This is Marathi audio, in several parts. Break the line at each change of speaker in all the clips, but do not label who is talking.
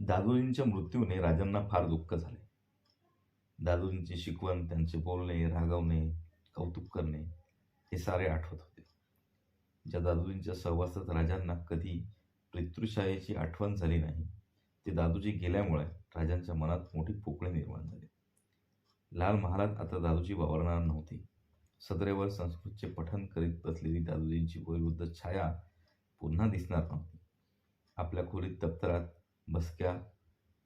दादोजींच्या मृत्यूने राजांना फार दुःख झाले. दादोजींची शिकवण त्यांचे बोलणे रागवणे कौतुक करणे हे सारे आठवत होते. ज्या दादोजींच्या सहवासात राजांना कधी पितृशाहीची आठवण झाली नाही ते दादूजी गेल्यामुळे राजांच्या मनात मोठी पोकळी निर्माण झाली. लाल महालात आता दादूजी वावरणार नव्हते. सदरेवर संस्कृतचे पठण करीत बसलेली दादूजींची वयोवृद्ध छाया पुन्हा दिसणार नव्हती. आपल्या खोलीत दप्तरात बसक्या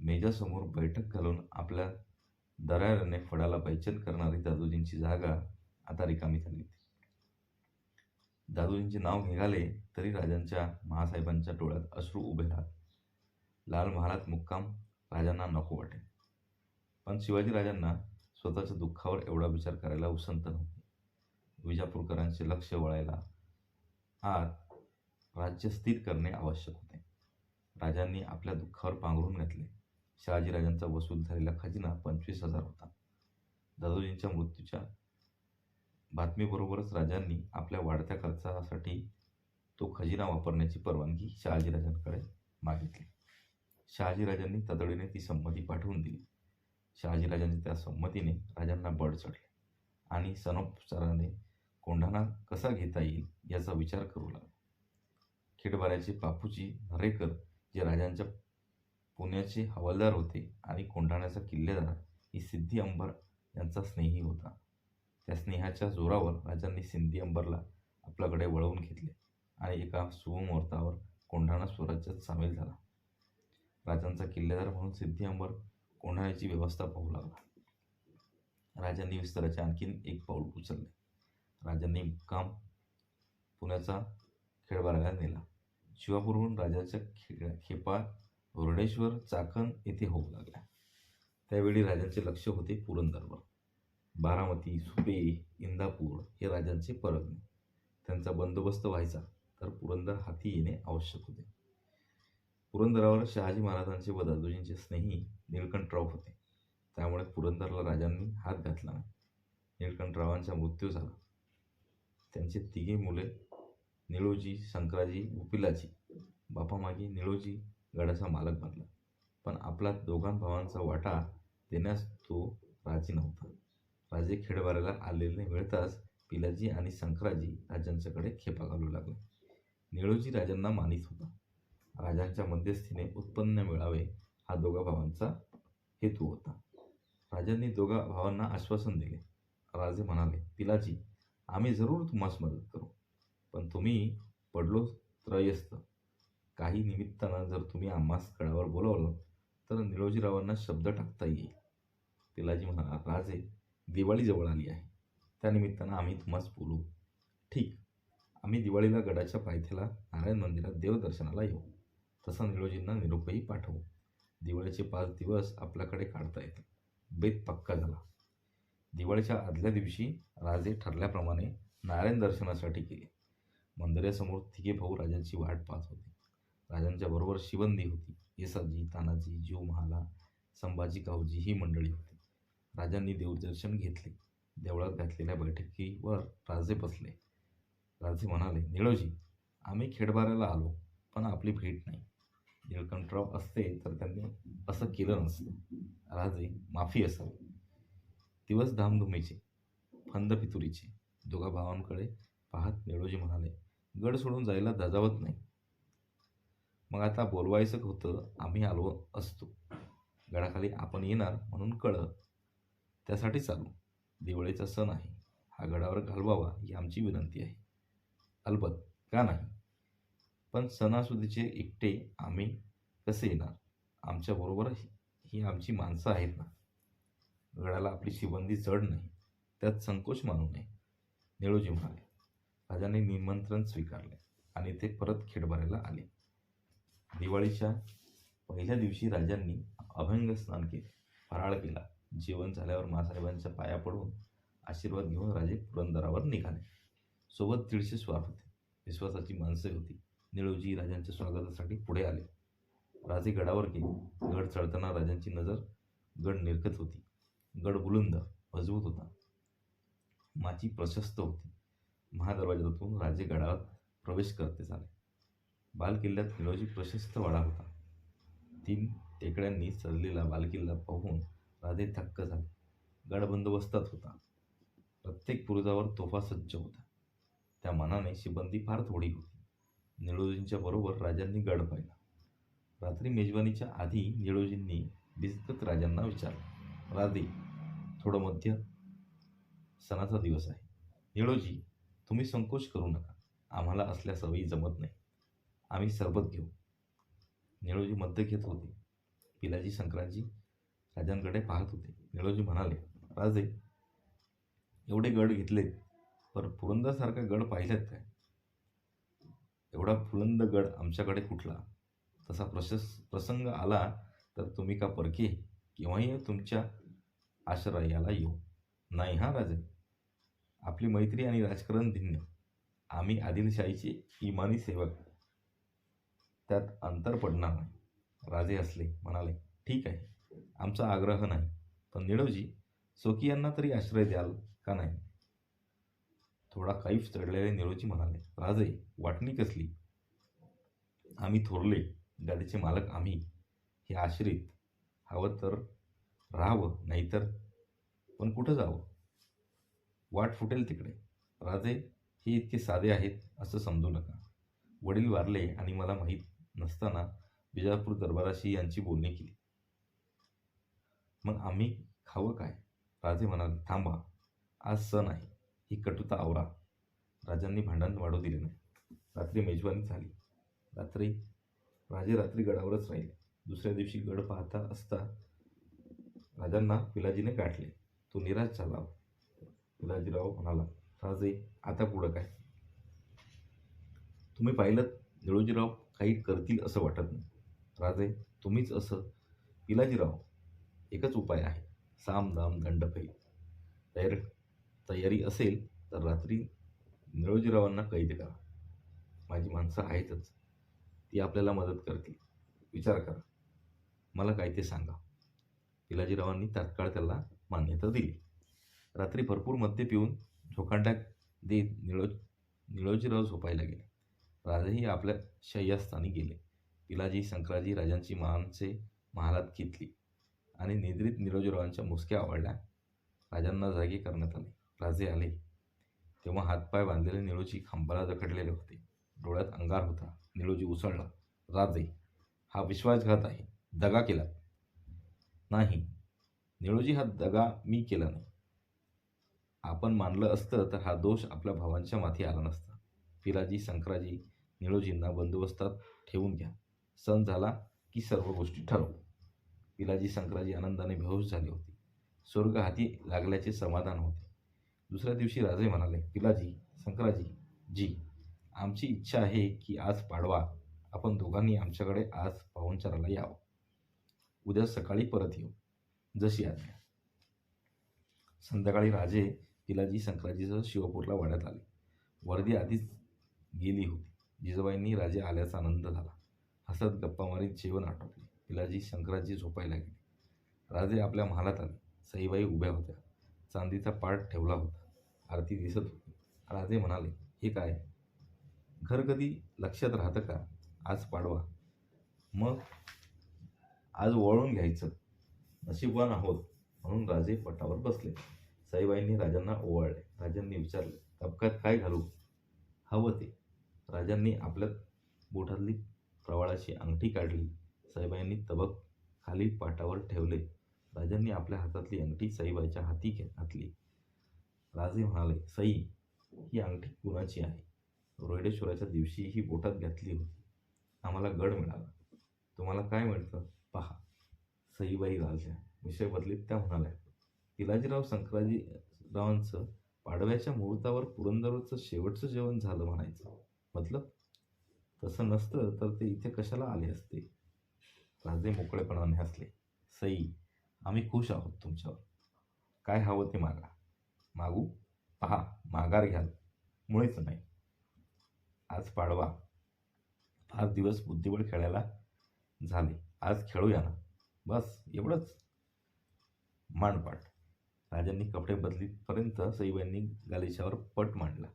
मेजासमोर बैठक घालून आपल्या दराऱ्याने फडाला पैचन करणारी दादोजींची जागा आता रिकामी झाली होती. दादोजींचे नाव निघाले तरी राजांच्या महासाहेबांच्या डोळ्यात अश्रू उभे राहत. लाल महालात मुक्काम राजांना नको वाटे. पण शिवाजी राजांना स्वतःच्या दुःखावर एवढा विचार करायला उसंत नव्हते. विजापूरकरांचे लक्ष वळायला आत राज्य स्थिर करणे आवश्यक होते. राजांनी आपल्या दुःखावर पांघरून घातले. शहाजीराजांचा वसूल झालेला खजिना पंचवीस हजार होता. दादोजींच्या मृत्यूच्या बातमीबरोबरच राजांनी आपल्या वाढत्या खर्चासाठी तो खजिना वापरण्याची परवानगी शहाजीराजांकडे मागितली. शहाजीराजांनी तदडीने ती संमती पाठवून दिली. शहाजीराजांच्या त्या संमतीने राजांना बळ चढले. आणि सनोपचाराने कोंढाणा कसा घेता येईल याचा विचार करू लागला. खेडबाऱ्याचे बापूजी नरेकर जे राजांच्या पुण्याचे हवालदार होते आणि कोंढाण्याचा किल्लेदार ही सिद्धी अंबर यांचा स्नेही होता. त्या स्नेहाच्या जोरावर राजांनी सिंधी अंबरला आपल्याकडे वळवून घेतले आणि एका सुमुहूर्तावर कोंढाणा स्वराज्यात सामील झाला. राजांचा किल्लेदार म्हणून सिद्धी अंबर कोंढाण्याची व्यवस्था पाहू लागला. राजांनी विस्ताराचे आणखीन एक पाऊल उचलले. राजांनी मुक्काम पुण्याचा खेळबाराला नेला. शिवापूरहून राजाच्या खे खेपा मुर्डेश्वर चाकण येथे होऊ लागल्या त्यावेळी राजांचे लक्ष होते पुरंदरवर. बारामती सुपे इंदापूर हे राजांचे परगणे. त्यांचा बंदोबस्त व्हायचा तर पुरंदर हाती येणे आवश्यक होते. पुरंदरावर शहाजी महाराजांचे व दादोजींचे स्नेही निळकंठराव होते. त्यामुळे पुरंदरला राजांनी हात घातला नाही. निळकंठरावांचा मृत्यू झाला. त्यांचे तिघे मुले निळोजी शंकराजी व पिलाजी बापामागे निळोजी गडाचा मालक बनला. पण आपला दोघां भावांचा वाटा देण्यास तो राजी नव्हता. राजे खेडवाऱ्याला आलेले मिळताच पिलाजी आणि शंकराजी राजांच्याकडे खेपा घालू लागले. निळोजी राजांना मानित होता. राजांच्या मध्यस्थीने उत्पन्न मिळावे हा दोघा भावांचा हेतू होता. राजांनी दोघा भावांना आश्वासन दिले. राजे म्हणाले पिलाजी आम्ही जरूर तुम्हास मदत करू. पण तुम्ही पडलो त्रयस्त काही निमित्तानं जर तुम्ही आम्हास गडावर बोलावलं तर निळोजीरावांना शब्द टाकता येईल. पिलाजी म्हणा राजे दिवाळी जवळ आली आहे. त्या निमित्तानं आम्ही तुम्हास बोलू. ठीक. आम्ही दिवाळीला गडाच्या पायथ्याला नारायण मंदिरात देवदर्शनाला येऊ. तसा निळोजींना निरोपही पाठवू. दिवाळीचे पाच दिवस आपल्याकडे काढता येतील बेत पक्का झाला. दिवाळीच्या आदल्या दिवशी राजे ठरल्याप्रमाणे नारायण दर्शनासाठी गेले. मंदिरासमोर तिघे भाऊ राजांची वाट पाहत होते. राजांच्या बरोबर शिवंदी होती. येसाजी तानाजी जीव महाला संभाजी कावजी ही मंडळी होती. राजांनी देवदर्शन घेतले. देवळात घातलेल्या बैठकीवर राजे बसले. राजे म्हणाले निळोजी आम्ही खेडबाऱ्याला आलो पण आपली भेट नाही. निळकंठराव असते तर त्यांनी असं केलं नसतं. राजे माफी असावी. दिवस धामधुमीचे फंद पितुरीचे दोघा भावांकडे पाहत निळोजी म्हणाले गड सोडून जायला धजावत नाही. मग आता बोलवायचं होतं आम्ही आलो असतो. गडाखाली आपण येणार म्हणून कळलं. त्यासाठी चालू. दिवाळीचा सण आहे. हा गडावर घालवावा ही आमची विनंती आहे. अलबत का नाही? पण सणासुदीचे एकटे आम्ही कसे येणार? आमच्याबरोबर ही आमची माणसं आहेत ना? गडाला आपली शिबंदी जड नाही. त्यात संकोच मानू नये. निळोजी म्हणाले. राजाने निमंत्रण स्वीकारले आणि ते परत खेडबाऱ्याला आले. दिवाळीच्या पहिल्या दिवशी राजांनी अभंग स्नान केले. फराळ केला. जेवण झाल्यावर मासाहेबांच्या पाया पडून आशीर्वाद घेऊन राजे पुरंदरावर निघाले. सोबत दीडशे स्वार होते. विश्वासाची माणसे होती. निळोजी राजांच्या स्वागतासाठी पुढे आले. राजे गडावर गेले. गड चढताना राजांची नजर गड निरखत होती. गड बुलंद मजबूत होता. माची प्रशस्त होती. महादरवाज्यातून राजेगडावर प्रवेश करते झाले. बालकिल्ल्यात निळोजी प्रशस्त वाडा होता. तीन टेकड्यांनी सजलेला बालकिल्ला पाहून राधे थक्क झाले. गड बंदोबस्तात होता. प्रत्येक पुरुजावर तोफा सज्ज होता. त्या मनाने शिबंदी फार थोडी होती. निळोजींच्या बरोबर राजांनी गड पाहिला. रात्री मेजवानीच्या आधी निळोजींनी बिस्कत राजांना विचारलं राधे थोडं मध्य सणाचा दिवस आहे. निळोजी तुम्ही संकोच करू नका. आम्हाला असल्या सवयी जमत नाही. आम्ही सरबत घेऊ. निळोजी मद्य घेत होते. पिलाजी संक्रांतजी राजांकडे पाहत होते. निळोजी म्हणाले राजे एवढे गड घेतलेत पर पुरंदरसारखा गड पाहिलेत काय? एवढा फुलंद गड आमच्याकडे कुठला? तसा प्रशस प्रसंग आला तर तुम्ही का परके? केव्हाही तुमच्या आश्रयाला येऊ. नाही हा राजे. आपली मैत्री आणि राजकारण भिन्न. आम्ही आदिलशाहीचे इमानी सेवक. त्यात अंतर पडणार नाही. राजे असले म्हणाले ठीक आहे. आमचा आग्रह नाही. पण निळोजी स्वकीयांना तरी आश्रय द्याल का नाही? थोडा कैफ चढलेले निळोजी म्हणाले राजे वाटणी कसली? आम्ही थोरले. गादीचे मालक आम्ही. हे आश्रित. हवं तर राहावं नाहीतर पण कुठं जावं? वाट फुटेल तिकडे. राजे हे इतके साधे आहेत असं समजू नका. वडील वारले आणि मला माहीत नसताना बिजापूर दरबाराशी यांची बोलणी केली. मग आम्ही खावं काय? राजे म्हणाले थांबा आज सण आहे. ही कटुता आवरा. राजांनी भांडण वाढू दिले नाही. रात्री मेजवानी झाली. रात्री राजे रात्री गडावरच राहिले. दुसऱ्या दिवशी गड पाहता असता राजांना पिलाजीने गाठले. तो निराश झाला. पिलाजीराव म्हणाला राजे आता पुढं काय? तुम्ही पाहिलं निळोजीराव काही करतील असं वाटत नाही. राजे तुम्हीच असं. पिलाजीराव एकच उपाय आहे. साम दाम दंडभय तयार तयारी असेल तर रात्री निळोजीरावांना कैद करा. माझी माणसं आहेतच. ती आपल्याला मदत करतील. विचार करा. मला काय ते सांगा. पिलाजीरावांनी तात्काळ त्याला मान्यता दिली. रात्री भरपूर मद्य पिऊन झोकांड्यात देत निळो निळोजीराव झोपायला गेले. राजेही आपल्या शय्यास्थानी गेले. पिलाजी शंकराजी राजांची मानसे महालात घेतली आणि निद्रित निरोजीरावांच्या मुसक्या आवडल्या. राजांना जागे करण्यात आले. राजे आले. तेव्हा हातपाय बांधलेले निळोजी खांबाला जखडलेले होते. डोळ्यात अंगार होता. निळोजी उसळला. राजे हा विश्वासघात आहे. दगा केला नाही. निळोजी हा दगा मी केला नाही. आपण मानलं असतं तर हा दोष आपल्या भावांच्या माथी आला नसता. पिलाजी शंकराजी निळोजींना बंदोबस्तात ठेवून घ्या. सण झाला की सर्व गोष्टी ठरवू. पिलाजी शंकराजी आनंदाने बेहोश झाले होते. स्वर्ग हाती लागल्याचे समाधान होते. दुसऱ्या दिवशी राजे म्हणाले पिलाजी शंकराजी जी आमची इच्छा आहे की आज पाडवा. आपण दोघांनी आमच्याकडे आज पाहुणचाराला यावं. उद्या सकाळी परत येऊ. जशी आज्ञा. संध्याकाळी राजे पिलाजी संक्रांतीसह शिवपूरला वाड्यात आले. वर्दी आधीच गेली होती. जिजाबाईंनी राजे आल्याचा आनंद झाला. हसत गप्पा मारीत जेवण आटोपले. पिलाजी शंकराजी झोपायला गेले. राजे आपल्या महालात आले. सईबाई उभ्या होत्या. चांदीचा पाट ठेवला होता. आरती दिसत होती. राजे म्हणाले हे काय? घर कधी लक्षात राहतं का? आज पाडवा. मग आज वळून घ्यायचं. नशीबवान आहोत. म्हणून राजे पटावर बसले. साईबाईंनी राजांना ओवाळले. राजांनी विचारले तबकात काय घालू हवं ते. राजांनी आपल्या बोटातली प्रवाळाची अंगठी काढली. साईबाईंनी तबक खाली पाटावर ठेवले. राजांनी आपल्या हातातली अंगठी साईबाईच्या हाती घे- घातली. राजे म्हणाले सई ही अंगठी कुणाची आहे? रोहिडेश्वराच्या दिवशी ही बोटात घातली होती. आम्हाला गड मिळाला. तुम्हाला काय मिळतं? पहा. सईबाई घालत्या विषय बदलीत त्या म्हणाल्या पिलाजीराव शंकराजीरावांचं पाडव्याच्या मुहूर्तावर पुरंदरचं शेवटचं जेवण झालं म्हणायचं. मतलब? तसं नसतं तर ते इथे कशाला आले असते? राजे मोकळेपणाने हसले. सई आम्ही खुश आहोत तुमच्यावर. काय हवं ते मागा. मागू? पहा माघार घ्याल. मुळेच नाही. आज पाडवा. फार दिवस बुद्धिबळ खेळायला झाले. आज खेळूया ना. बस एवढंच. मांडपाट राजांनी कपडे बदलीपर्यंत सईबाईंनी गालिच्यावर पट मांडला.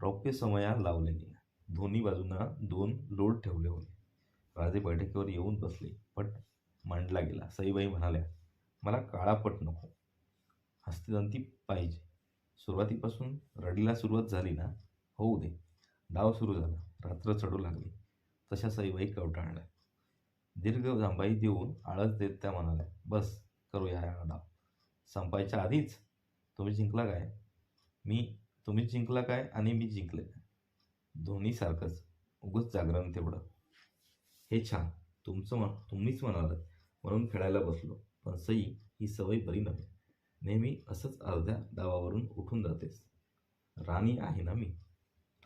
रौप्य समया लावले गेले. दोन्ही बाजूंना दोन लोट ठेवले होते. राजे बैठकीवर येऊन बसले. पट मांडला गेला. सईबाई म्हणाल्या मला काळा पट नको. हस्तिदंती पाहिजे. सुरुवातीपासून रडीला सुरुवात झाली ना? होऊ दे डाव सुरू झाला. रात्र चढू लागली. तशा सईबाई कवटाळल्या दीर्घ जांबाई देऊन आळस देत त्या म्हणाल्या बस करूया हा डाव संपायच्या आधीच तुम्ही जिंकला काय? मी तुम्ही जिंकला काय आणि मी जिंकले काय? दोन्ही सारखंच. उगच जागरण तेवढं. हे छान. तुमचं म्हण तुम्हीच म्हणाल म्हणून खेळायला बसलो. पण सई ही सवय बरी नव्हे. नेहमी असंच अर्ध्या डावावरून उठून जातेस. राणी आहे ना मी?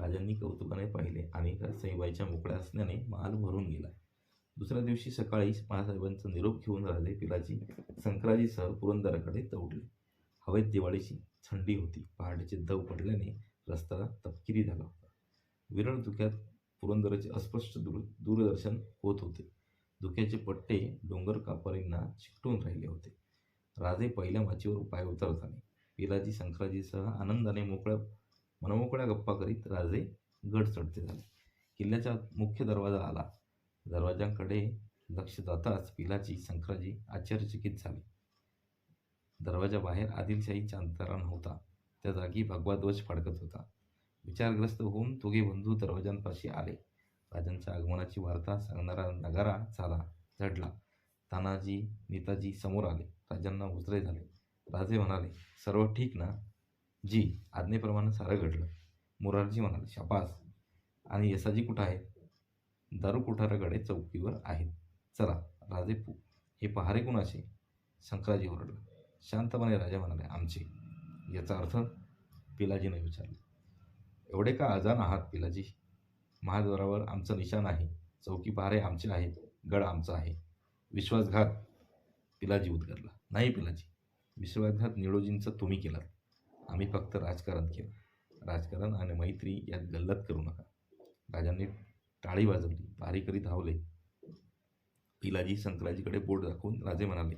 राजांनी कौतुकाने पाहिले आणि सईबाईच्या मोकळ्या असण्याने माल भरून गेला. दुसऱ्या दिवशी सकाळी महासाहेबांचा निरोप घेऊन राजे पिलाजी संक्राजीसह पुरंदराकडे दौडले. हवेत दिवाळीची थंडी होती. पहाटेचे दव पडल्याने रस्ता तपकिरी झाला होता. विरळ धुक्यात पुरंदराचे अस्पष्ट दूर दूरदर्शन होत होते. धुक्याचे पट्टे डोंगर कापारींना चिकटून राहिले होते. राजे पहिल्या माचीवर पाय उतरत आले पिलाजी संक्राजीसह आनंदाने मोकळ्या मनमोकळ्या गप्पा करीत राजे गड चढते झाले. किल्ल्याचा मुख्य दरवाजा आला. दरवाजांकडे लक्ष जाताच पिलाजी शंकराजी आश्चर्यचकित झाले. दरवाजाबाहेर आदिलशाही अंतरा होता त्या जागी भगवा ध्वज फडकत होता. विचारग्रस्त होऊन दोघे बंधू दरवाजांपाशी आले. राजांच्या आगमनाची वार्ता सांगणारा नगारा झाला झडला. तानाजी नेताजी समोर आले. राजांना उजरे झाले. राजे म्हणाले सर्व ठीक ना? जी आज्ञेप्रमाणे सारं घडलं. मोरारजी म्हणाले शापास आणि यसाजी कुठं आहेत? दारू कोठाराकडे चौकीवर आहेत. चला राजे पू हे पहारे कुणाचे? शंकराजी ओरडला. शांतपणे राजा म्हणाले आमचे. याचा अर्थ? पिलाजीने विचारले. एवढे का अजान आहात पिलाजी? महाद्वारावर आमचं निशाण आहे. चौकी पहारे आमचे आहेत. गड आमचा आहे. विश्वासघात? पिलाजी उद्गारला. नाही पिलाजी. विश्वासघात निळोजींचं तुम्ही केलात. आम्ही फक्त राजकारण केलं. राजकारण आणि मैत्री यात गल्लत करू नका. राजांनी टाळी वाजवली बारीकरी धावले. पिलाजी शंकराजीकडे बोट दाखवून राजे म्हणाले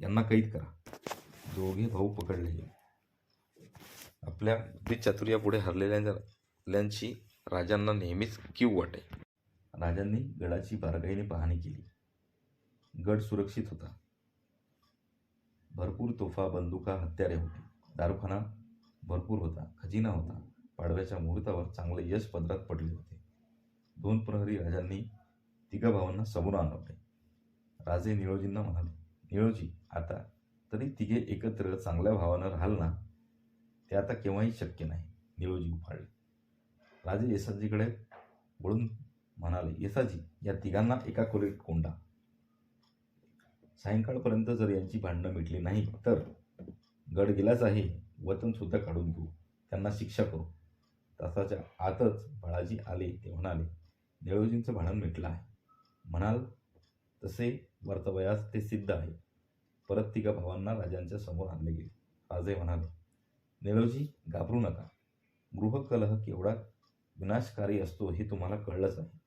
यांना कैद करा. दोघे भाऊ पकडले. आपल्या बुद्धी चातुर्यापुढे हरलेल्यांची राजांना नेहमीच कीव वाटे. राजांनी गडाची बारकाईने पाहणी केली. गड सुरक्षित होता. भरपूर तोफा बंदुका हत्यारे होती. दारुखाना भरपूर होता खजिना होता. पाडव्याच्या मुहूर्तावर चांगले यश पदरात पडले होते. दोन प्रहरी राजांनी तिघा भावांना समोर आणवले. राजे निळोजींना म्हणाले निळोजी आता तरी तिघे एकत्र चांगल्या भावानं राहाल ना? ते आता केव्हाही शक्य नाही. निळोजी उफाळले. राजे येसाजीकडे वळून म्हणाले येसाजी या तिघांना एका खोलीत कोंडा. सायंकाळपर्यंत जर यांची भांडणं मिटली नाही तर गड गेलाच आहे वतन सुद्धा काढून घेऊ. त्यांना शिक्षा करू. तासाच्या आतच बाळाजी आले ते म्हणाले निळोजींचं भांडण मिटलं आहे. म्हणाल तसे वर्तवयास ते सिद्ध आहे. परत तिघा भावांना राजांच्या समोर आणले गेले. राजे म्हणाले निळोजी घाबरू नका. गृहकलह केवढा विनाशकारी असतो हे तुम्हाला कळलंच आहे.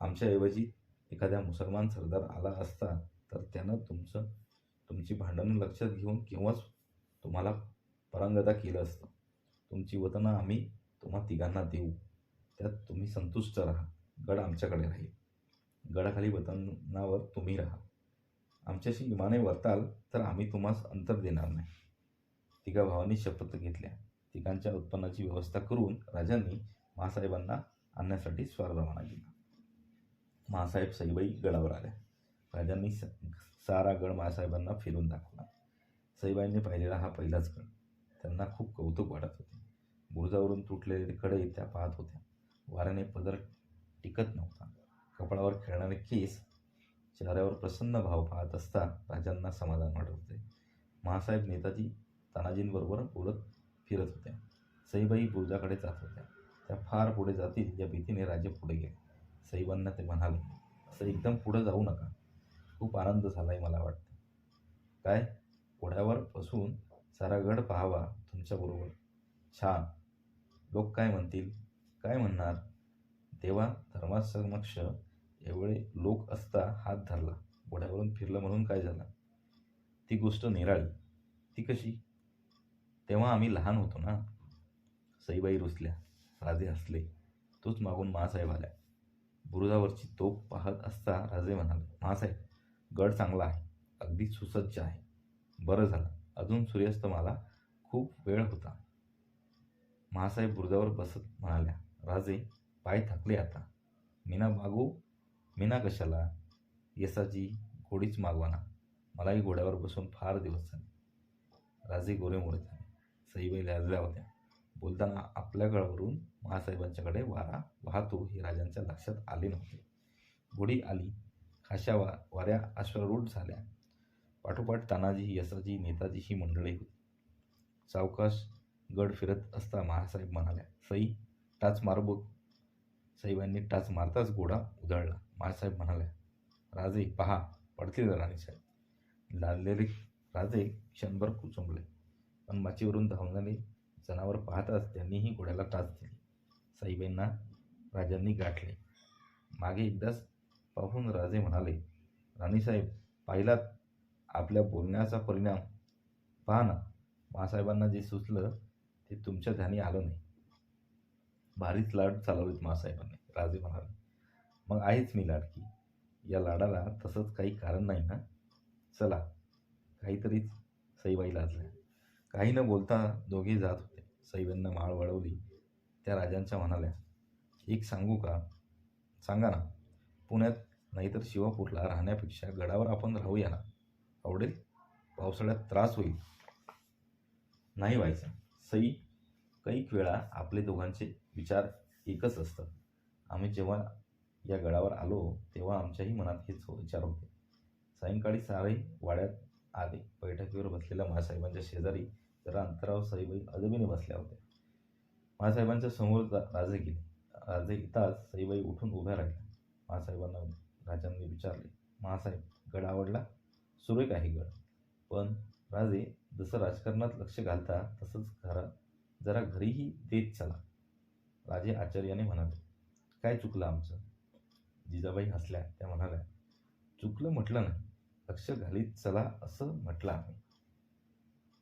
आमच्याऐवजी एखाद्या मुसलमान सरदार आला असता तर त्यानं तुमचं तुमची भांडणं लक्षात घेऊन केव्हाच तुम्हाला परांगता केलं असतं. तुमची वतनं आम्ही तुम्हा तिघांना देऊ. त्यात तुम्ही संतुष्ट राहा. गड आमच्याकडे राहील. गडाखाली वतनावर तुम्ही राहा. आमच्याशी विमाने वर्ताल तर आम्ही तुम्हास अंतर देणार नाही. तिघा भावांनी शपथ घेतल्या. तिघांच्या उत्पन्नाची व्यवस्था करून राजांनी महासाहेबांना आणण्यासाठी स्वार रवाना केला महासाहेब सईबाई गडावर आल्या. राजांनी स सारा गड महासाहेबांना फिरून दाखवला. सईबाईंनी पाहिलेला हा पहिलाच गड. त्यांना खूप कौतुक वाटत होते. बुरुजावरून तुटलेले कडे त्या पाहत होत्या. वाऱ्याने पदर टिकत नव्हता. कपाळावर खेळणारे केस चेहऱ्यावर प्रसन्न भाव पाहत असता राजांना समाधान वाटत होते. महासाहेब नेताजी तानाजींबरोबर बोलत फिरत होत्या सईबाई बुरुजाकडे जात होत्या. त्या फार पुढे जातील या भीतीने राजे पुढे गेले. सईबांना ते म्हणाले असं एकदम पुढं जाऊ नका. खूप आनंद झालाय मला वाटतं. काय? घोड्यावर बसून सारा गड पाहावा तुमच्याबरोबर. छान. लोक काय म्हणतील? काय म्हणणार? तेव्हा धर्मासमक्ष एवढे लोक असता हात धरला. घोड्यावरून फिरलं म्हणून काय झालं? ती गोष्ट निराळी. ती कशी? तेव्हा आम्ही लहान होतो ना. सईबाई रुसल्या. राजे हसले. तोच मागून मासाहेब आल्या. बुरुजावरची तोप पाहत असता राजे म्हणाले मासाहेब गड चांगला आहे. अगदी सुसज्ज आहे. बरं झालं. अजून सूर्यास्त मला खूप वेळ होता. महासाहेब बुरुजावर बसत म्हणाल्या राजे पाय थकले आता. मीना मागू? मीना कशाला? येसाची घोडीच मागवाना. मलाही घोड्यावर बसून फार दिवस झाले. राजे गोरेमोरे झाले सईबाई लाजल्या होत्या. बोलताना आपल्या गळावरून महासाहेबांच्याकडे वारा वाहतो हे राजांच्या लक्षात आले नव्हते. घोडी आली. खाशा वा वाऱ्या अश्वारूढ झाल्या. पाठोपाठ तानाजी यसाजी नेताजी ही मंडळी होती. सावकाश गड फिरत असता महासाहेब म्हणाल्या सई टाच मार साहेबांनी टाच मारताच घोडा उधळला. महासाहेब म्हणाल्या राजे पहा पडतील राणीसाहेब लादलेले राजे क्षणभर कुचंबले. पण माचीवरून धावणारे जनावर पाहताच त्यांनीही घोड्याला टाच दिली. साईबाईंना राजांनी गाठले. मागे एकदाच पाहून राजे म्हणाले राणीसाहेब पाहिलात आपल्या बोलण्याचा परिणाम. पहा ना मासाहेबांना जे सुचलं ते तुमच्या ध्यानी आलं नाही. भारीच लाड चालवलीत मासाहेबांनी राजे म्हणाले. मग आहेच मी लाडकी. या लाडाला तसंच काही कारण नाही ना? चला काहीतरीच सईबाई लाजल्या. काही न बोलता दोघे जात होते. सईबाईंना माळ वळवली. त्या राजांच्या म्हणाल्या एक सांगू का? सांगा ना. पुण्यात नाहीतर शिवापूरला राहण्यापेक्षा गडावर आपण राहूया ना? आवडेल? पावसाळ्यात त्रास होईल. नाही व्हायचा. सई कैक वेळा आपले दोघांचे विचार एकच असतात. आम्ही जेव्हा या गडावर आलो तेव्हा आमच्याही मनात हेच विचार होते. सायंकाळी सारे वाड्यात आले. बैठकीवर बसलेल्या महासाहेबांच्या शेजारी जरा अंतरावर सईबाई अजबीने बसल्या होत्या. महासाहेबांच्या समोर राजे गेले. राजे येताच सईबाई उठून उभ्या राहिल्या. महासाहेबांना राजांनी विचारले महासाहेब गड आवडला? सुरेख आहे गड. पण राजे जसं राजकारणात लक्ष घालता तसंच घरा जरा घरीही देत चला. राजे आचार्याने म्हणाले काय चुकलं आमचं? जिजाबाई हसल्या त्या म्हणाल्या चुकलं म्हटलं नाही लक्ष घालीत चला असं म्हटलं आम्ही.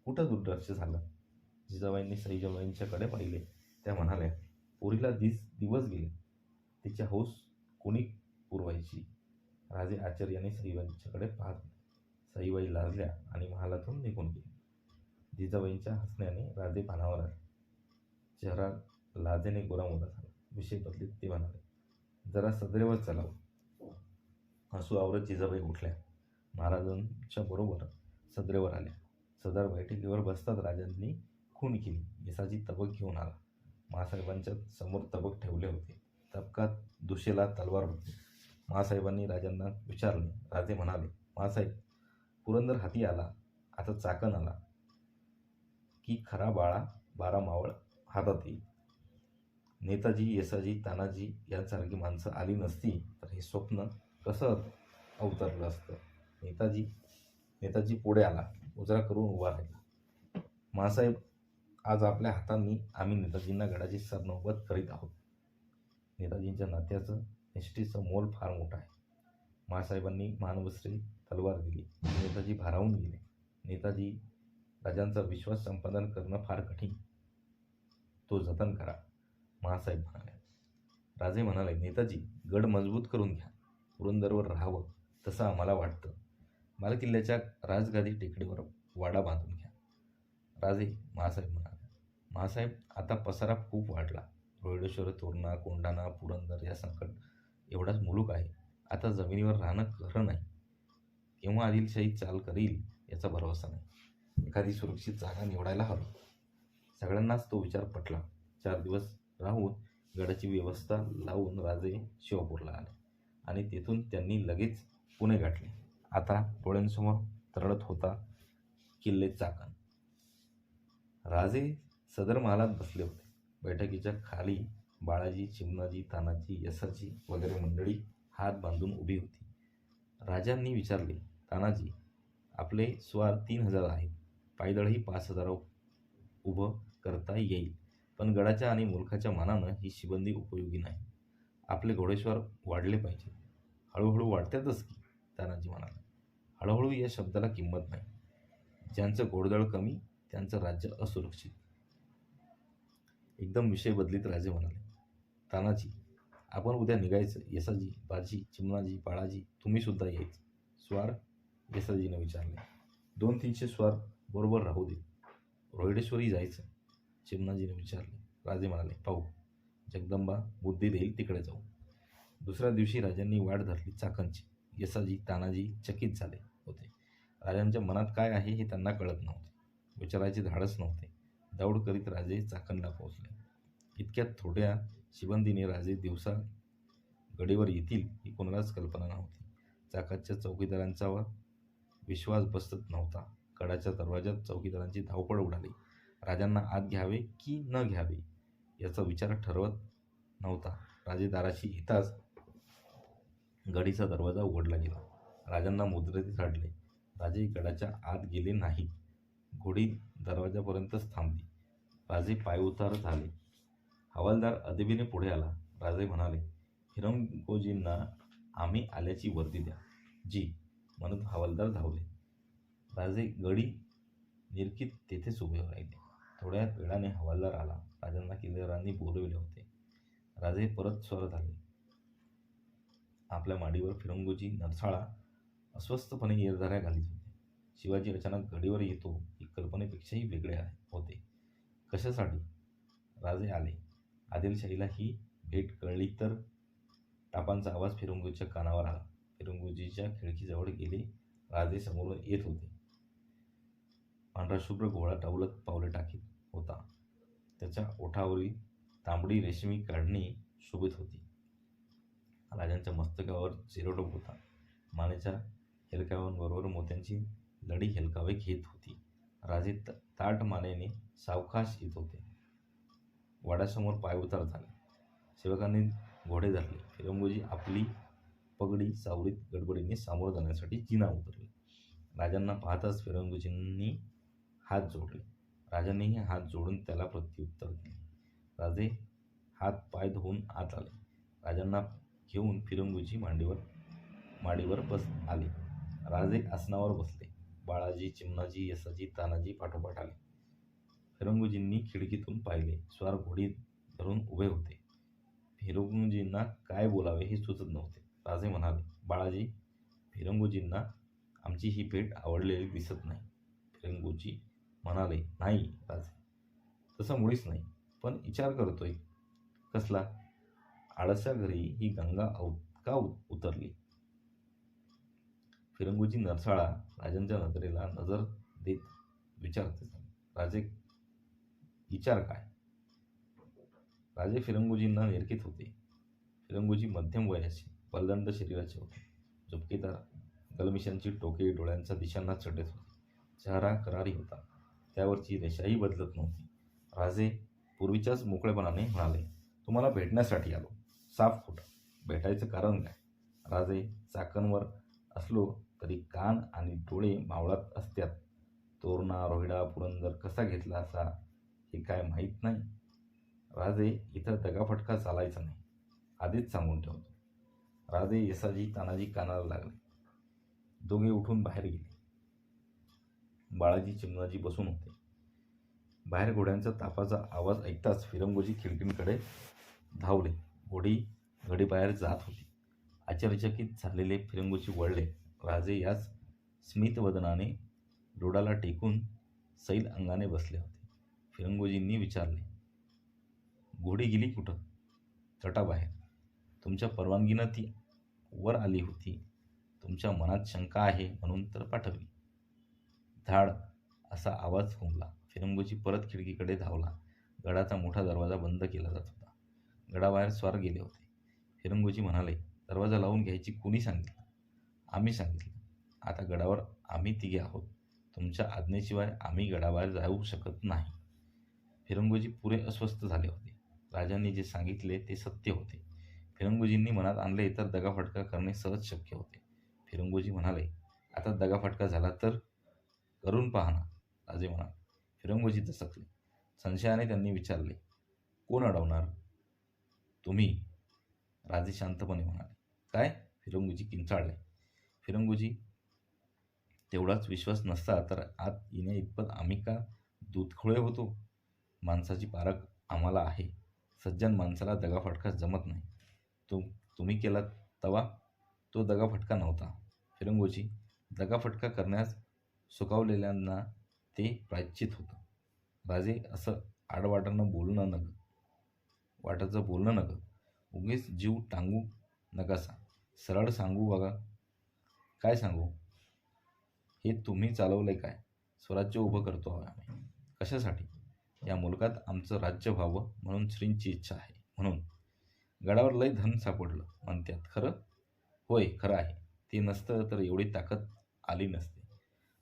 कुठं दुर्लक्ष झालं? जिजाबाईंनी सईजाबाईंच्याकडे पाहिले. त्या म्हणाल्या पोरीला दिस दिवस गेले. तिच्या हौस कोणी पुरवायची? राजे आचार्याने सईबाईंच्याकडे पाहत सईबाई लाजल्या आणि महालातून निघून गेली. जिजाबाईंच्या हसण्याने राजे पानावर आले. चेहरा लाजेने गोरामोरा झाला विषय बदलीत ते म्हणाले जरा सदरेवर चलावं हो. हसू आवरत जिजाबाई उठल्या. महाराजांच्या बरोबर सदरेवर आल्या. सदर बैठकीवर बसताच राजांनी खून केली. येसाची तबक घेऊन आला. महासाहेबांच्या समोर तबक ठेवले होते. तबकात दुशेला तलवार होती. महासाहेबांनी राजांना विचारले. राजे म्हणाले महासाहेब पुरंदर हाती आला. आता चाकण आला. की खरा बाळा बारा मावळ हातात येईल नेताजी येसाजी तानाजी यांसारखी माणसं आली नसती तर हे स्वप्न कसं अवतरलं असतं? नेताजी नेताजी पुढे आला उजरा करून उभा राहिला. मासाहेब आज आपल्या हातांनी आम्ही नेताजींना गडाची सरनौबत करीत आहोत. नेताजींच्या नात्याचं निष्ठेचं मोल फार मोठं आहे. मासाहेबांनी मानवश्री तलवार दिली नेताजी भारावून गेले. नेताजी राजांचा विश्वास संपादन करणं फार कठीण. तो जतन करा. महासाहेब म्हणाले. राजे म्हणाले नेताजी गड मजबूत करून घ्या. पुरंदरवर राहावं तसं आम्हाला वाटतं. मालकिल्ल्याच्या राजगादी टेकडीवर वाडा बांधून घ्या. राजे महासाहेब म्हणाले महासाहेब आता पसारा खूप वाढला. रोहिडेश्वर तोरणा कोंढाणा पुरंदर या संकट एवढाच मुलूक आहे. आता जमिनीवर राहणं खरं नाही. केव्हा आदिलशाही चाल करील याचा भरोसा नाही. एखादी सुरक्षित जागा निवडायला हवी. सगळ्यांनाच तो विचार पटला. चार दिवस राहून गडाची व्यवस्था लावून राजे शिवापूरला आले आणि तेथून त्यांनी लगेच पुणे गाठले. आता डोळ्यांसमोर तरळत होता किल्ले चाकण. राजे सदर महालात बसले होते. बैठकीच्या खाली बाळाजी चिमणाजी तानाजी यसाची वगैरे मंडळी हात बांधून उभी होती. राजांनी विचारले तानाजी आपले स्वार तीन हजार आहेत. पायदळही पाच हजार उभं करता येईल. पण गडाच्या आणि मुलखाच्या मानानं ही शिबंदी उपयोगी नाही. आपले घोडेश्वर वाढले पाहिजे हळूहळू वाढतातच की तानाजी म्हणाला. हळूहळू या शब्दाला किंमत नाही. ज्यांचं घोडदळ कमी त्यांचं राज्य असुरक्षित. एकदम विषय बदलीत राजे म्हणाले. तानाजी आपण उद्या निघायचं. येसाजी बाजी चिमणाजी बाळाजी तुम्ही सुद्धा यायचं. स्वार? यसाजीनं विचारले. दोन तीनशे स्वार बरोबर राहू दे. रोहिडेश्वरी जायचं. चिमणाजीने विचारले राजे म्हणाले पाहू जगदंबा बुद्धी देईल तिकडे जाऊ. दुसऱ्या दिवशी राजांनी वाट धरली चाकणची. यसाजी तानाजी चकित झाले होते. राजांच्या मनात काय आहे हे त्यांना कळत नव्हते. विचारायचे धाडस नव्हते. दौड करीत राजे चाकणला पोहोचले. इतक्यात थोड्या शिबंदीने राजे दिवसा गडीवर येतील ही कोणालाच कल्पना नव्हती. चाकाच्या चौकीदारांचा विश्वास बसत नव्हता. कडाच्या दरवाजात चौकीदारांची धावपळ उडाली. राजांना आत घ्यावे की न घ्यावे याचा विचार ठरवत नव्हता. राजे दाराशी येताच गडीचा दरवाजा उघडला गेला. राजांना मुद्रेत झाडले राजे गडाच्या आत गेले नाही. घोडी दरवाजापर्यंतच थांबली. राजे पायउतार झाले. हवालदार अदेबीने पुढे आला. राजे म्हणाले हिरंगोजींना आम्ही आल्याची वर्दी द्या. जी म्हणत हवालदार धावले. राजे गडी निरखीत तेथेच उभे राहिले. थोड्या वेळाने हवालदार आला. राजांना किल्लेदारांनी बोलविले होते. राजे परत स्वर झाले आपल्या माडीवर फिरंगोजी नरसाळा अस्वस्थपणे येरधाऱ्या घालीत होते. शिवाजी अचानक गडीवर येतो ही कल्पनेपेक्षाही वेगळे होते. कशासाठी? राजे आले. आदिलशाहीला ही भेट कळली तर? टापांचा आवाज फिरंगोजीच्या कानावर आला. फिरंगोजीच्या खिडकीजवळ गेले. राजे समोरून येत होते. पांढरा शुभ्र गोळा टावलत पावले टाकीत होता. त्याच्या ओठावरील तांबडी रेशमी काढणी शोभित होती. राजांच्या मस्तकावर चिरोटोप होता. मानेच्या हेलकाव्यांबरोबर मोत्यांची लढी हेलकावे घेत होती. राजे त- ताट मानेने सावकाश येत होते. वाड्यासमोर पायउतार झाले. सेवकांनी घोडे धरले. फिरंबोजी आपली पगडी सावरीत गडबडीने सामोरं जाण्यासाठी जिना उतरले. राजांना पाहताच फिरंगुजींनी हात जोडले. राजांनीही हात जोडून त्याला प्रत्युत्तर दिले. राजे हात पाय धुवून आत आले. राजांना घेऊन फिरंगूजी मांडीवर माडीवर बस आले. राजे आसनावर बसले. बाळाजी चिमणाजी यसाजी तानाजी पाठोपाठ आले. फिरंगूजींनी खिडकीतून पाहिले. स्वार घोडी धरून उभे होते. फिरंगूजींना काय बोलावे हे सुचत नव्हते. राजे म्हणाले बाळाजी फिरंगूजींना आमची ही भेट आवडलेली दिसत नाही. फिरंगूजी म्हणाले नाही राजे तसं मुळीच नाही. पण विचार करतोय. कसला? आळसच्या घरी ही गंगा अव का उतरली? फिरंगोजी नरसाळा राजांच्या नजरेला नजर देत विचारते. राजे विचार काय? राजे फिरंगोजींना निरखित होते. फिरंगोजी मध्यम वयाचे बलदंड शरीराचे होते. झुपकेदार गलमिशांची टोके डोळ्यांचा दिशांना चढत होती. चेहरा करारी होता. त्यावरची रेषाही बदलत नव्हती. राजे पूर्वीच्याच मोकळेपणाने म्हणाले तुम्हाला भेटण्यासाठी आलो. साफ खोटं. भेटायचं कारण काय? राजे चाकणवर असलो तरी कान आणि डोळे मावळात असत्यात. तोरणा रोहिडा पुरंदर कसा घेतला असा हे काय माहीत नाही. राजे इथं दगाफटका चालायचा नाही. आधीच सांगून ठेवतो. राजे यसाजी तानाजी कानाला लागले. दोघे उठून बाहेर गेले. बाळाजी चिमणाजी बसून होते. बाहेर घोड्यांचा तापाचा आवाज ऐकताच फिरंगोजी खिडकींकडे धावले. घोडी घडीबाहेर जात होती. आश्चर्यचकित झालेले फिरंगोजी वळले. राजे याच स्मितवदनाने डोडाला टेकून सैल अंगाने बसले होते. फिरंगोजींनी विचारले घोडी गेली कुठं? तटाबाहेर. तुमच्या परवानगीनं ती वर आली होती. तुमच्या मनात शंका आहे म्हणून तर पाठवली. धाड असा आवाज घुमला फिरंगोजी परत खिडकीकडे धावला. गडाचा मोठा दरवाजा बंद केला जात होता. गडाबाहेर स्वार गेले होते. फिरंगोजी म्हणाले दरवाजा लावून घ्यायची कुणी सांगितलं? आम्ही सांगितलं. आता गडावर आम्ही तिघे आहोत. तुमच्या आज्ञेशिवाय आम्ही गडाबाहेर जाऊ शकत नाही. फिरंगोजी पुरे अस्वस्थ झाले होते. राजांनी जे सांगितले ते सत्य होते. फिरंगोजींनी मनात आणले तर दगाफटका करणे सहज शक्य होते. फिरंगोजी म्हणाले आता दगाफटका झाला तर करून पहा ना राजे म्हणाले फिरंगोजी दसकले संशयाने त्यांनी विचारले कोण अडवणार? तुम्ही. राजे शांतपणे म्हणाले काय? फिरंगोजी किंचाळले. फिरंगोजी तेवढाच विश्वास नसता तर आत येण्या इतपत आम्ही का दूधखोळे होतो? माणसाची पारख आम्हाला आहे. सज्जन माणसाला दगाफटका जमत नाही. तुम तुम्ही केला तवा तो दगाफटका नव्हता. फिरंगोजी दगाफटका करण्यास सुकावलेल्यांना ते प्रायश्चित होतं. राजे असं आडवाटानं बोलणं नग वाटाचं बोलणं नग. उगीच जीव टांगू नकासा. सरळ सांगू बघा. काय सांगू? हे तुम्ही चालवलंय काय? स्वराज्य उभं करतो आम्ही. कशासाठी? या मुलकात आमचं राज्य व्हावं म्हणून श्रींची इच्छा आहे. म्हणून गडावर लय धन सापडलं म्हणत्यात खरं? होय खरं आहे. ते नसतं तर एवढी ताकद आली नसती.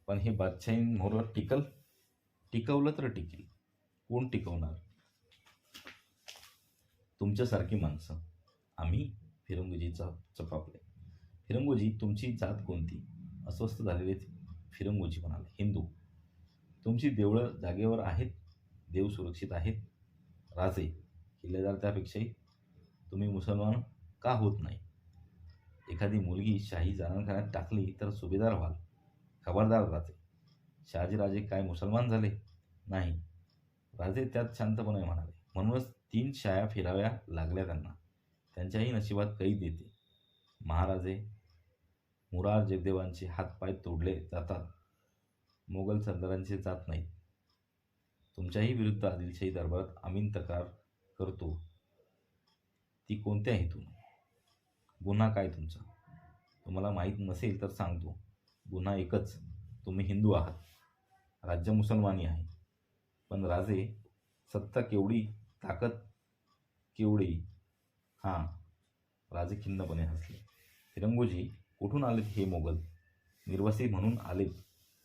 पण हे बादशाहीन मोर टिकल टिकवलं तर टिकेल. कोण टिकवणार? तुमच्यासारखी माणसं. आम्ही फिरंगोजीचा चपापले. फिरंगोजी तुमची जात कोणती? अस्वस्थ झालेले फिरंगोजी म्हणाले. हिंदू. तुमची देवळं जागेवर आहेत देव सुरक्षित आहेत. राजे किल्लेदार त्यापेक्षाही. तुम्ही मुसलमान का होत नाही? एखादी मुलगी शाही जाणखान्यात टाकली तर सुभेदार व्हाल. खबरदार राजे शहाजीराजे काय मुसलमान झाले? नाही. राजे त्यात शांतपणे म्हणाले म्हणूनच तीन शाया फिराव्या लागल्या त्यांना. त्यांच्याही नशिबात कैद येते. महाराजे मुरार जगदेवांचे हातपाय तोडले जातात. मोगल सरदारांचे जात नाहीत तुमच्याही विरुद्ध आदिलशाही दरबारात आम्ही तक्रार करतो. ती कोणत्या हेतून? गुन्हा काय तुमचा? तुम्हाला माहीत नसेल तर सांगतो. गुन्हा एकच. तुम्ही हिंदू आहात. राज्य मुसलमानी आहे. पण राजे सत्ता केवढी ताकद केवढी? हां राजे खिन्नपणे हसले. फिरंगोजी कुठून आलेत हे मोगल? निर्वासी म्हणून आलेत.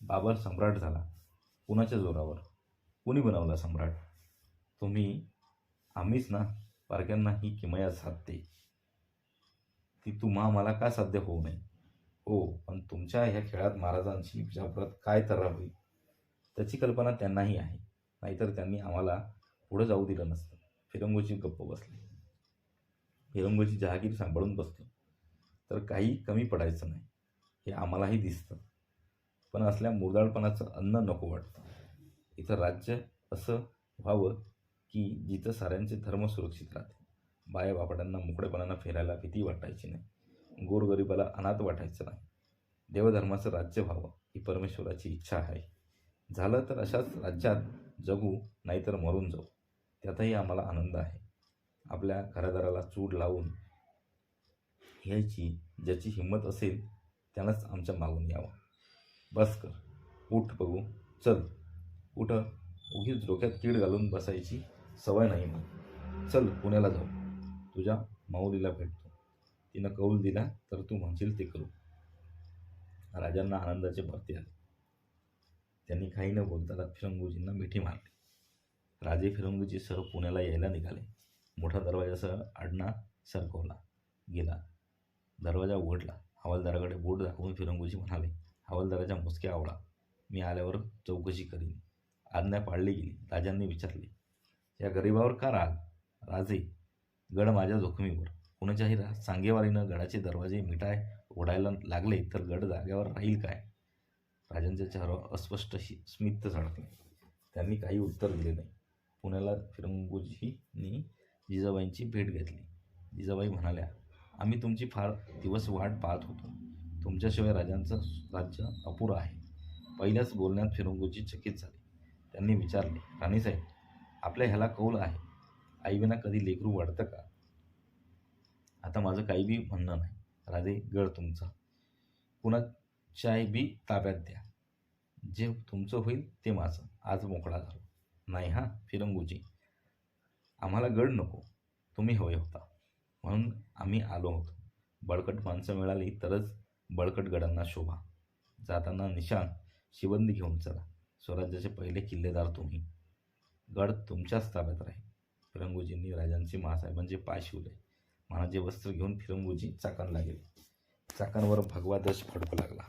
बाबर सम्राट झाला. कुणाच्या जोरावर? कुणी बनवला सम्राट? तुम्ही आम्हीच ना? पारक्यांना ही किमया साधते. ती तुम्हा मला का साध्य होऊ नये? हो पण तुमच्या ह्या खेळात महाराजांशी जगभरात काय तर्रा होईल? त्याची कल्पना त्यांनाही आहे. नाहीतर त्यांनी आम्हाला पुढं जाऊ दिलं नसतं. फिरंगोची गप्प बसले. फिरंगोची जहागीर सांभाळून बसलो. तर काही कमी पडायचं नाही. हे आम्हालाही दिसतं. पण असल्या मुरदाळपणाचं अन्न नको वाटतं. इथं राज्य असं व्हावं की जिथं साऱ्यांचे धर्म सुरक्षित राहते बाया बापड्यांना मोकळेपणानं फिरायला भीती वाटायची नाही. गोरगरिबाला अनाथ वाटायचं नाही. देवधर्माचं राज्य व्हावं ही परमेश्वराची इच्छा आहे. झालं तर अशाच राज्यात जगू नाहीतर मरून जाऊ. त्यातही आम्हाला आनंद आहे. आपल्या घरादाराला चूड लावून यायची ज्याची हिंमत असेल त्यानंच आमच्या मागून यावं. बस कर. उठ बघू. चल. उठ. उगीच डोक्यात कीड घालून बसायची सवय नाही मग चल पुण्याला जाऊ. तुझ्या माऊलीला भेट. तिनं कौल दिला तर तू म्हणशील ते करू. राजांना आनंदाचे भरते आले. त्यांनी काही न बोलता फिरंगूजींना मिठी मारली. राजे फिरंगूजी सर पुण्याला यायला निघाले. मोठा दरवाजासह आडना सरकवला गेला. दरवाजा उघडला. हवालदाराकडे बोट दाखवून फिरंगूजी म्हणाले हवालदाराच्या मुसक्या आवडा मी आल्यावर चौकशी करीन. आज्ञा पाळली गेली. राजांनी विचारले या गरिबावर का राग? राजे गड माझ्या जोखमीवर. कुणाच्याही रा सांगेवारीनं गडाचे दरवाजे मिठाय ओढायला लागले तर गड जाग्यावर राहील काय? राजांच्या चेहऱ्यावर अस्पष्ट स्मित झळकले. त्यांनी काही उत्तर दिले नाही. पुण्याला फिरंगोजींनी जिजाबाईंची भेट घेतली. जिजाबाई म्हणाल्या आम्ही तुमची फार दिवस वाट पाहत होतो. तुमच्याशिवाय राजांचं राज्य अपुरं आहे. पहिल्याच बोलण्यात फिरंगोजी चकित झाले. त्यांनी विचारले राणीसाहेब आपल्या ह्याला कौल आहे. आईविना कधी लेकरू वाढतं का? आता माझं काही बी म्हणणं नाही. राजे गड तुमचा. कुणाच्याही बी ताब्यात द्या. जे तुमचं होईल ते माझं. आज मोकळा झालो. नाही हां फिरंगूजी. आम्हाला गड नको. तुम्ही हवे होता. म्हणून आम्ही आलो होतो. बळकट माणसं मिळाली तरच बळकट गडांना शोभा. जाताना निशाण शिबंदी घेऊन चला. स्वराज्याचे पहिले किल्लेदार तुम्ही. गड तुमच्याच ताब्यात राहील. फिरंगूजींनी राजांचे महासाहेबांचे पाय शिवले. मानाचे वस्त्र घेऊन फिरंगोजी चाकण लागेल चाकणवर भगवा दश फडकू लागला.